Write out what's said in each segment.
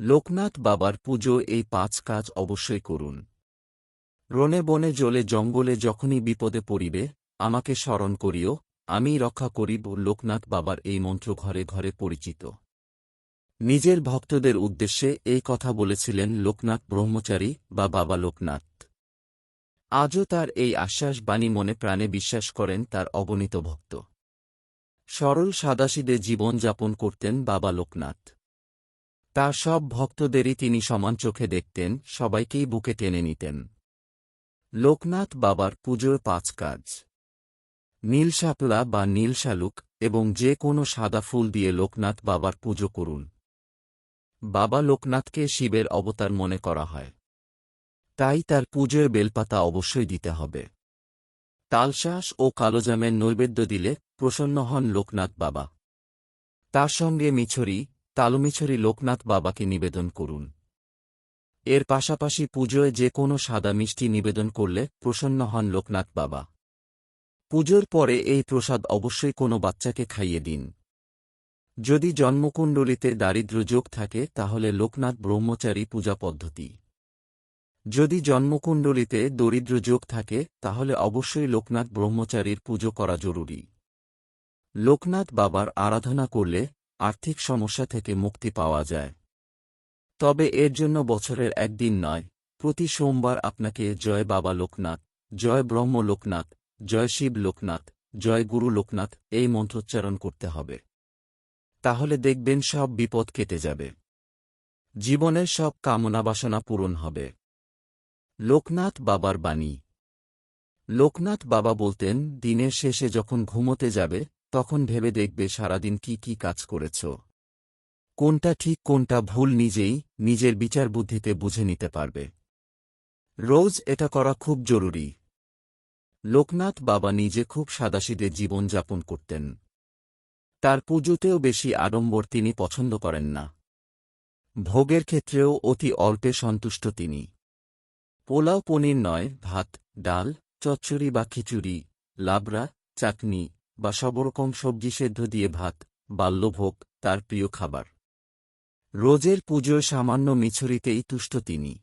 লোকনাথ বাবার পুজো এই পাঁচ কাজ অবশ্যই করুন। রনে বনে জলে জঙ্গলে যখনই বিপদে পড়িবে, আমাকে স্মরণ করিও, আমি রক্ষা করিব লোকনাথ বাবার এই মন্ত্র ঘরে ঘরে পরিচিত। নিজের ভক্তদের উদ্দেশ্যে এই কথা বলেছিলেন লোকনাথ ব্রহ্মচারী বা বাবা লোকনাথ। আজও তার এই আশ্বাস বাণী মনে প্রাণে বিশ্বাস করেন তার অগণিত ভক্ত। সরল সাদাসিদে জীবন যাপন করতেন বাবা লোকনাথ। তার সব ভক্তদেরই তিনি সমান চোখে দেখতেন, সবাইকেই বুকে টেনে নিতেন। লোকনাথ বাবার পুজোর পাঁচ কাজ। নীল শাপলা বা নীল শালুক এবং যে কোনো সাদা ফুল দিয়ে লোকনাথ বাবার পুজো করুন। বাবা লোকনাথকে শিবের অবতার মনে করা হয়। তাই তার পুজোর বেলপাতা অবশ্যই দিতে হবে। তালশাঁস ও কালোজামের নৈবেদ্য দিলে প্রসন্ন হন লোকনাথ বাবা। তার সঙ্গে মিছরি তালুমিছরি লোকনাথ বাবাকে নিবেদন করুন। এর পাশাপাশি পুজোয় যে কোনো সাদা মিষ্টি নিবেদন করলে প্রসন্ন হন লোকনাথ বাবা। পুজোর পরে এই প্রসাদ অবশ্যই কোনো বাচ্চাকে খাইয়ে দিন। যদি জন্মকুণ্ডলিতে দারিদ্র্য যোগ থাকে, তাহলে লোকনাথ ব্রহ্মচারী পূজা পদ্ধতি। যদি জন্মকুণ্ডলিতে দরিদ্র যোগ থাকে, তাহলে অবশ্যই লোকনাথ ব্রহ্মচারীর পুজো করা জরুরি। লোকনাথ বাবার আরাধনা করলে আর্থিক সমস্যা থেকে মুক্তি পাওয়া যায়। তবে এর জন্য বছরের একদিন নয়, প্রতি সোমবার আপনাকে জয় বাবা লোকনাথ, জয় ব্রহ্ম লোকনাথ, জয় শিব লোকনাথ, জয় গুরু লোকনাথ এই মন্ত্রোচ্চারণ করতে হবে। তাহলে দেখবেন সব বিপদ কেটে যাবে। জীবনের সব কামনা বাসনা পূরণ হবে। লোকনাথ বাবার বাণী। লোকনাথ বাবা বলতেন, দিনের শেষে যখন ঘুমোতে যাবে তখন ভেবে দেখবে সারাদিন কি কি কাজ করেছ। কোনটা ঠিক, কোনটা ভুল নিজেই নিজের বিচার বুদ্ধিতে বুঝে নিতে পারবে। রোজ এটা করা খুব জরুরি। লোকনাথ বাবা নিজে খুব সাদাসিদে জীবনযাপন করতেন। তার পুজোতেও বেশি আড়ম্বর তিনি পছন্দ করেন না। ভোগের ক্ষেত্রেও অতি অল্পে সন্তুষ্ট তিনি। পোলাও, পনির নয়, ভাত, ডাল, চচ্চড়ি বা খিচুড়ি, লাবড়া, চাটনি বা সবরকম সবজি সেদ্ধ দিয়ে ভাত বাল্যভোগ তার প্রিয় খাবার। রোজের পুজোয় সামান্য মিছরিতেই তুষ্ট তিনি।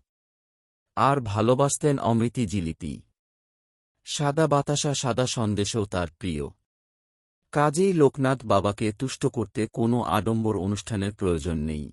আর ভালোবাসতেন অমৃতি জিলিপি। সাদা বাতাসা, সাদা সন্দেশও তার প্রিয়। কাজেই লোকনাথ বাবাকে তুষ্ট করতে কোনো আডম্বর অনুষ্ঠানের প্রয়োজন নেই।